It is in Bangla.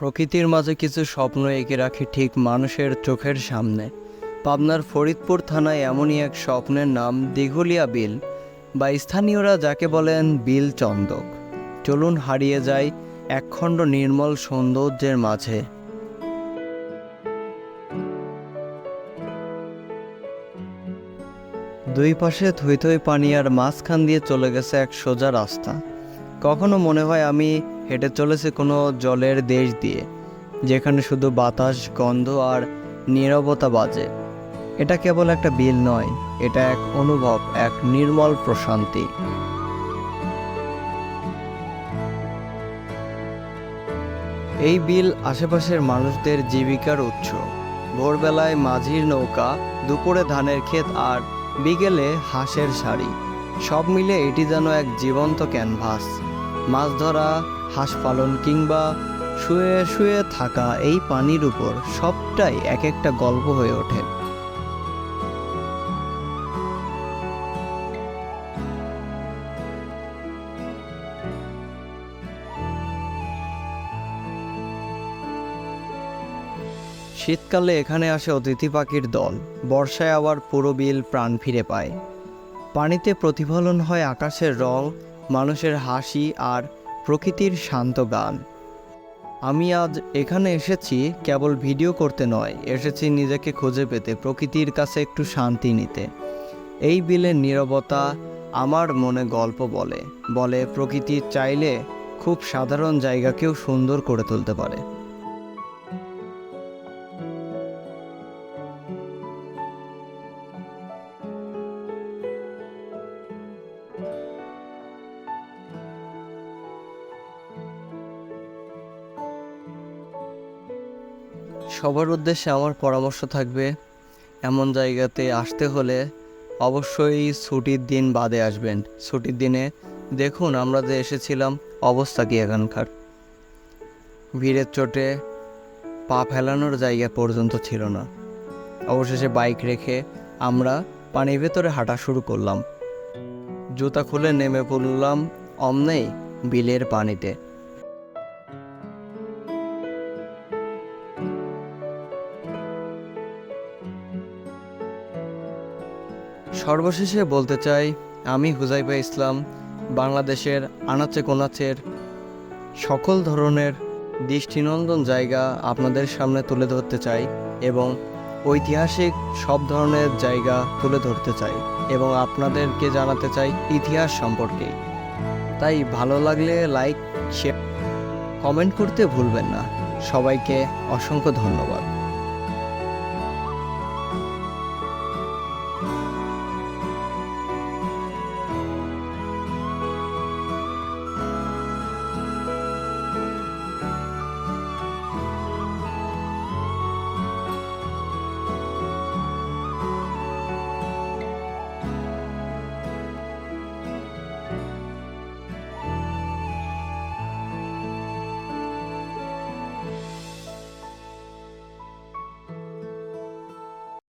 প্রকৃতির মাঝে কিছু স্বপ্ন এঁকে রাখি ঠিক মানুষের চোখের সামনে। পাবনার ফরিদপুর থানায় এমনই এক স্বপ্নের নাম, দিঘলিয়া বিল, বা স্থানীয়রা যাকে বলেন বিল চন্দক। চলুন হারিয়ে যায় একখণ্ড নির্মল সৌন্দর্যের মাঝে। দুই পাশে থই থই পানি আর মাঝখান দিয়ে চলে গেছে এক সোজা রাস্তা। কখনো মনে হয় আমি হেঁটে চলেছে কোনো জলের দেশ দিয়ে, যেখানে শুধু বাতাস, গন্ধ আর নীরবতা বাজে। এটা কেবল একটা বিল নয়, এটা এক অনুভব, এক নির্মল প্রশান্তি। এই বিল আশেপাশের মানুষদের জীবিকার উৎস। ভোরবেলায় মাঝির নৌকা, দুপুরে ধানের ক্ষেত আর বিকেলে হাঁসের শাড়ি। সব মিলে এটি যেন এক জীবন্ত ক্যানভাস। মাছ ধরা হাঁস পালন কিংবা শুয়ে শুয়ে থাকা এই পানির উপর সবটাই এক একটা গল্প হয়ে ওঠে। শীতকালে এখানে আসে অতিথি পাখির দল। বর্ষায় আবার পুরো বিল প্রাণ ফিরে পায়। পানিতে প্রতিফলন হয় আকাশের রং, মানুষের হাসি আর প্রকৃতির শান্ত গান। আমি আজ এখানে এসেছি কেবল ভিডিও করতে নয়, এসেছি নিজেকে খুঁজে পেতে, প্রকৃতির কাছে একটু শান্তি নিতে। এই বিলের নিরবতা আমার মনে গল্প বলে বলে প্রকৃতি চাইলে খুব সাধারণ জায়গাকেও সুন্দর করে তুলতে পারে। সবার উদ্দেশ্যে আমার পরামর্শ থাকবে, এমন জায়গাতে আসতে হলে অবশ্যই ছুটির দিন বাদে আসবেন। ছুটির দিনে দেখুন আমরা যে এসেছিলাম, অবস্থা কি এখানকার। ভিড়ের চোটে পা ফেলানোর জায়গা পর্যন্ত ছিল না। অবশেষে বাইক রেখে আমরা পানির ভেতরে হাঁটা শুরু করলাম। জুতা খুলে নেমে পড়লাম অমনেই বিলের পানিতে। সর্বশেষে বলতে চাই, আমি হুজাইফা ইসলাম, বাংলাদেশের আনাচে কোনাচের সকল ধরনের দৃষ্টিনন্দন জায়গা আপনাদের সামনে তুলে ধরতে চাই এবং ঐতিহাসিক সব ধরনের জায়গা তুলে ধরতে চাই এবং আপনাদেরকে জানাতে চাই ইতিহাস সম্পর্কে। তাই ভালো লাগলে লাইক শেয়ার কমেন্ট করতে ভুলবেন না। সবাইকে অসংখ্য ধন্যবাদ।